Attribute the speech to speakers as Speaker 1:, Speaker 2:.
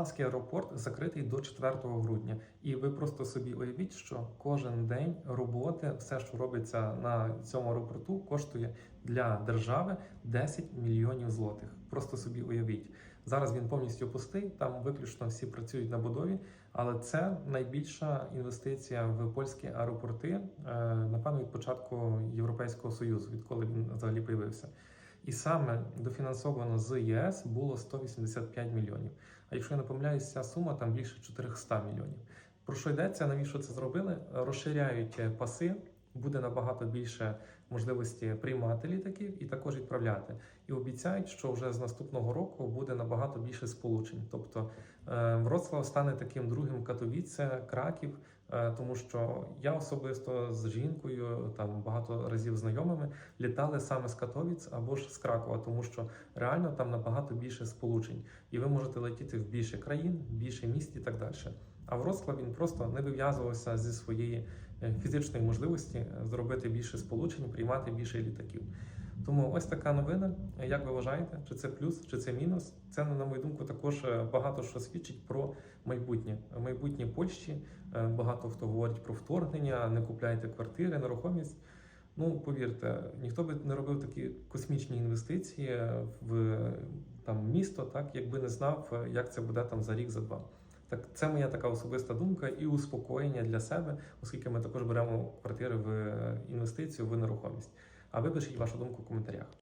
Speaker 1: Вроцлавський аеропорт закритий до 4 грудня, і ви просто собі уявіть, що кожен день роботи, все, що робиться на цьому аеропорту, коштує для держави 10 мільйонів злотих. Просто собі уявіть. Зараз він повністю пустий, там виключно всі працюють на будові, але це найбільша інвестиція в польські аеропорти, е, напевно, від початку Європейського союзу, відколи він взагалі появився. І саме дофінансовано з ЄС було 185 мільйонів. А якщо я не помиляюсь, ця сума там більше 400 мільйонів. Про що йдеться? Навіщо це зробили? Розширяють паси, буде набагато більше можливості приймати літаків і також відправляти. І обіцяють, що вже з наступного року буде набагато більше сполучень. Тобто е, Вроцлав стане таким другим Катовіце, Краків, е, тому що я особисто з жінкою, там багато разів знайомими, літали саме з Катовіць або ж з Кракова, тому що реально там набагато більше сполучень, і ви можете летіти в більше країн, більше міст і так далі. А Вроцлав він просто не вив'язувався зі своєї фізичної можливості е, зробити більше сполучень, приймати більше літаків. Тому ось така новина. Як ви вважаєте, чи це плюс, чи це мінус? Це на мою думку також е, багато що свідчить про майбутнє. Майбутнє Польщі. Е, Багато хто говорить про вторгнення, не купляйте квартири, нерухомість. Ну, повірте, ніхто би не робив такі космічні інвестиції в там місто, так якби не знав, як це буде там за рік, за два. Так, це моя така особиста думка і успокоєння для себе, оскільки ми також беремо квартири в інвестицію в нерухомість. А ви пишіть вашу думку в коментарях.